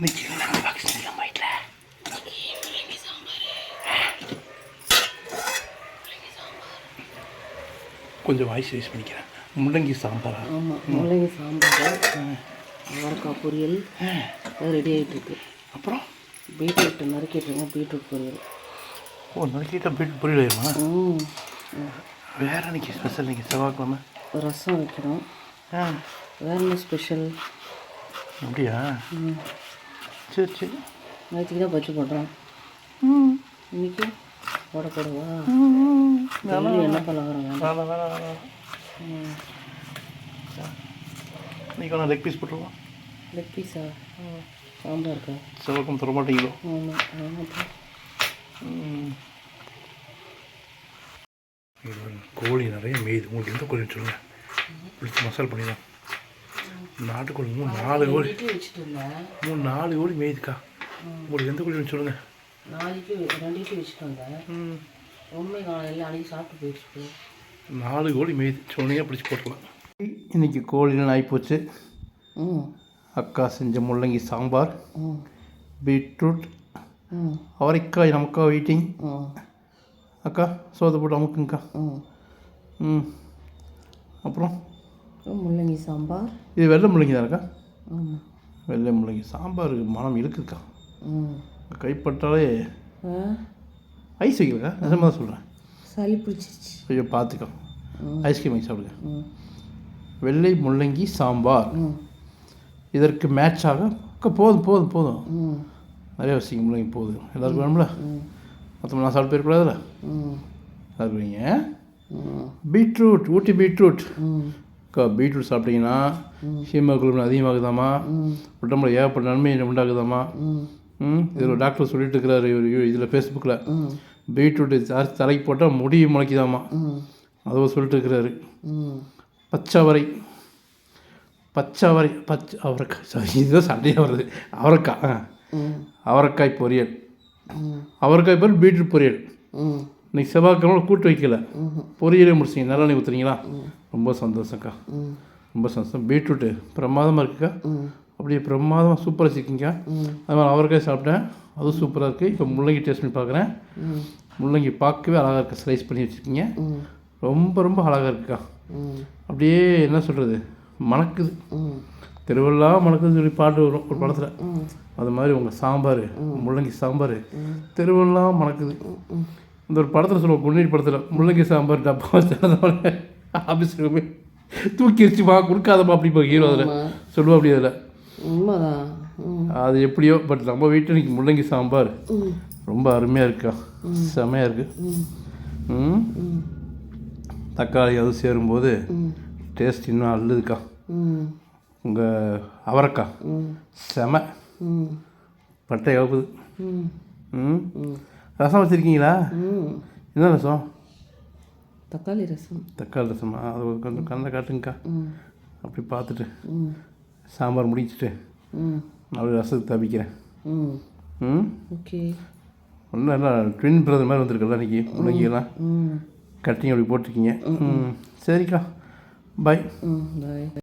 Box நம்ம வீட்டில் கொஞ்சம் வாய்ஸ் ரைஸ் பண்ணிக்கிறேன். முள்ளங்கி சாம்பாரா? ஆமாம் முள்ளங்கி சாம்பார் அவரைக்காய் பொரியல் ரெடி ஆகிட்டு இருக்கு. அப்புறம்? பீட்ரூட் நறுக்கிட்டுருங்க பீட்ரூட் பொரியல். ஓ நறுக்கிட்ட பீட் பொரியல் ஆயிருமா? ம். வேற இன்னைக்கு ஸ்பெஷல் இன்னைக்கு செவ்வாய்க்கிழமை? ரசம் வைக்கிறோம் ஆ. வேற என்ன ஸ்பெஷல் அப்படியா? ம். சரி சரி. நேற்றுக்கு தான் பச்சு போடுறோம். இன்னைக்கு போட போடுவா? என்ன பலகாரம் இன்னைக்கு நான் லெக் பீஸ் போட்டுருவோம் லெக் பீஸா சாம்பார் இருக்கா? செவ்வாய்க்கிழமை தர மாட்டீங்களோ? ஆமாம் கோழி நிறைய மேயுது. உங்களுக்கு எந்த கோழின்னு சொல்லுங்கள் பிடிச்சி மசாலா பண்ணிடலாம். நாட்டுக்கோழி மூணு நாலு கோழி. மூணு நாலு கோழி மேயுதுக்கா. உங்களுக்கு எந்த கோழின்னு சொல்லுங்கள் நாளைக்கு ரெண்டு வீட்டு வச்சுட்டு வந்தேன். ம். உண்மை எல்லாம் அன்றைக்கி சாப்பிட்டு போயிடுச்சு. நாலு கோழி மேயுது. சொன்னீங்க பிடிச்சி போட்டுக்கலாம் இன்னைக்கு கோழிலாம் ஆகிப்போச்சு ம். அக்கா செஞ்ச முள்ளங்கி சாம்பார் ம். பீட்ரூட் அவரைக்காய் நமக்கா வெயிட்டிங் ம். அக்கா சோதை போட்டு அமுக்குங்கக்கா. ம். ம். அப்புறம்? அப்புறம் முள்ளங்கி சாம்பார். இது வெள்ளை முள்ளங்கி தானக்கா ஆமாம் வெள்ளை முள்ளங்கி. சாம்பார் மனம் இருக்குக்கா ம். கைப்பட்டாலே ஐஸ் வைக்கலக்கா நிஜமாக தான் சொல்கிறேன் சளி பிடிச்சிருச்சு. ஐயோ பார்த்துக்கோ. ஐஸ்கிரீம் வாங்கி சாப்பிடுங்க. வெள்ளை முள்ளங்கி சாம்பார். இதற்கு மேட்சாக அக்கா போதும் போதும் போதும். நிறைய வசிங்க முள்ளங்கி போதும் எல்லாருக்கும் வேணும்ல? ம். மொத்தம் நான் சாப்பிட்டு போயிருக்கூடாதுல்ல எல்லாருக்கும் வைங்க பீட்ரூட் ஊட்டி பீட்ரூட். பீட்ரூட் சாப்பிட்டீங்கன்னா ஹீமோகுளோபின் அதிகமாகுதாமா உடம்புல ஏகப்பட்ட நன்மை உண்டாகுதாமா இதில் டாக்டர் சொல்லிட்டு இருக்கிறாரு இவர் இதில் ஃபேஸ்புக்கில் பீட்ரூட்டு பீட்ரூட் தலைக்கு போட்டால் முடி முளைக்குதாமா அதுவும் சொல்லிட்டு இருக்கிறாரு. பச்சவரை. பச்சை பச்சை பச்சை அவரைக்காய் இதுதான் சண்டையாக வருது. அவரைக்காய் அவரைக்காய் பொரியல். அவரைக்காய் பொரியல் பீட்ரூட் பொரியல். இன்னைக்கு செவ்வாய்க்கிழமை கூட்டு வைக்கல. பொரியலே முடிச்சிங்க நல்லெண்ணெய் ஊற்றுறீங்களா ரொம்ப சந்தோஷம்க்கா. ரொம்ப சந்தோஷம். பீட்ரூட்டு பிரமாதமாக இருக்குக்கா. அப்படியே பிரமாதமாக சூப்பராக வச்சுக்கிங்க அது மாதிரி அவரைக்காய் சாப்பிட்டேன். அதுவும் சூப்பராக இருக்குது இப்போ முள்ளங்கி டேஸ்ட் பண்ணி பார்க்குறேன் முள்ளங்கி பார்க்கவே அழகாக இருக்குது ஸ்லைஸ் பண்ணி வச்சுருக்கீங்க. ரொம்ப ரொம்ப அழகாக இருக்குக்கா. அப்படியே என்ன சொல்கிறது மணக்குது. திருவிழா தெருவெல்லாம் மணக்குதுன்னு சொல்லி பாட்டு வரும். ஒரு படத்தில். அது மாதிரி உங்கள் சாம்பார் முள்ளங்கி சாம்பார். தெருவெல்லாம் மணக்குது. இந்த ஒரு படத்தில் சொல்லுவோம் குன்னீர் படத்தில் முள்ளங்கி சாம்பார் டப்பா திறந்தவொடனே ஆஃபீஸுக்கு போய் தூக்கி வச்சுப்பா கொடுக்காதப்பா அப்படி இப்போ ஹீரோ அதில் சொல்லுவோம் அப்படி அதில். உண்மைதான். அது எப்படியோ பட் நம்ம வீட்டில் இன்னைக்கு முள்ளங்கி சாம்பார். ரொம்ப அருமையாக இருக்கா? செமையாக இருக்குது தக்காளி அது சேரும்போது டேஸ்ட் இன்னும் அள்ளுதுக்கா. ம். உங்கள் அவரைக்காய் ம். செம. பட்டை ம்? ம். ரசம் வச்சுருக்கீங்களா? என்ன ரசம்? தக்காளி ரசம். தக்காளி ரசமா? அது ஒரு கொஞ்சம் கண்ணை காட்டுங்கக்கா. அப்படி பார்த்துட்டு சாம்பார் முடிச்சிட்டு ம். அப்படியே ரசத்துக்கு தவிக்கிறேன். ம். ஓகே. ஒன்றும் என்ன ட்வின் பிரதர் மாதிரி வந்திருக்குல்ல இன்றைக்கி முள்ளங்கியெல்லாம் ம். கட்டிங் அப்படி போட்டிருக்கீங்க. ம் சரிக்கா. பாய் ம் பாய்